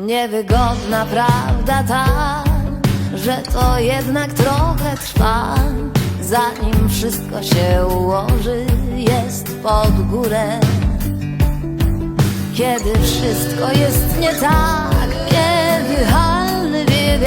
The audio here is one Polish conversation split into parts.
Niewygodna prawda ta, że to jednak trochę trwa, zanim wszystko się ułoży, jest pod górę. Kiedy wszystko jest nie tak, niewychalny wie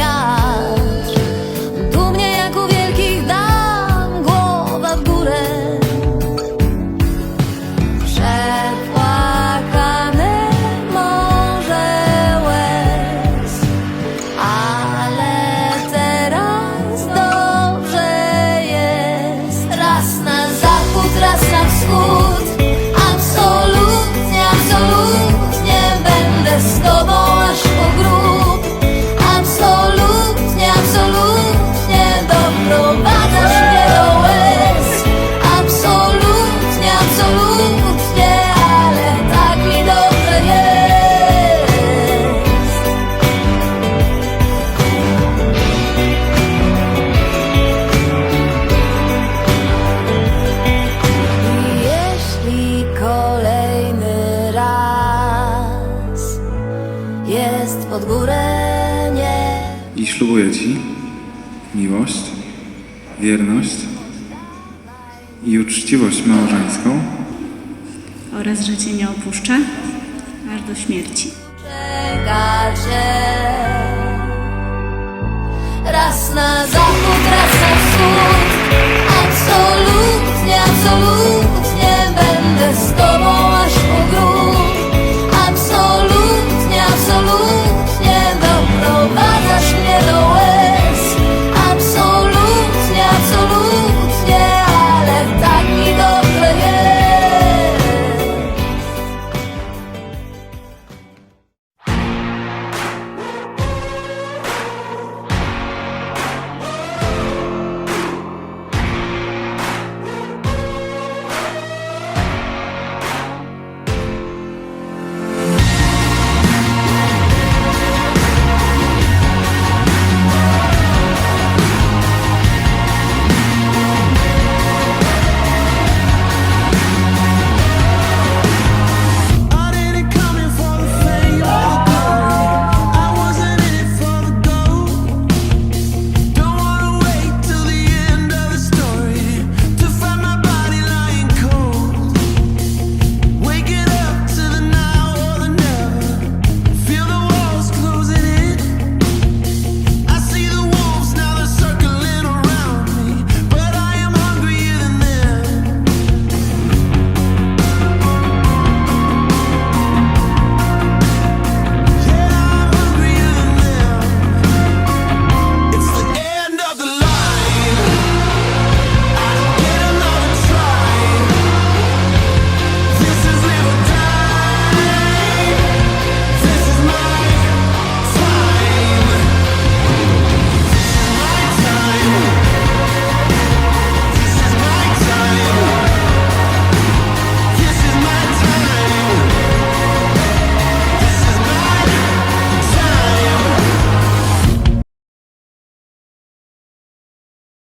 zachód, raz na pod górę nie. I ślubuję Ci miłość, wierność i uczciwość małżeńską oraz że Cię nie opuszczę aż do śmierci. czekacie. Raz na zachód,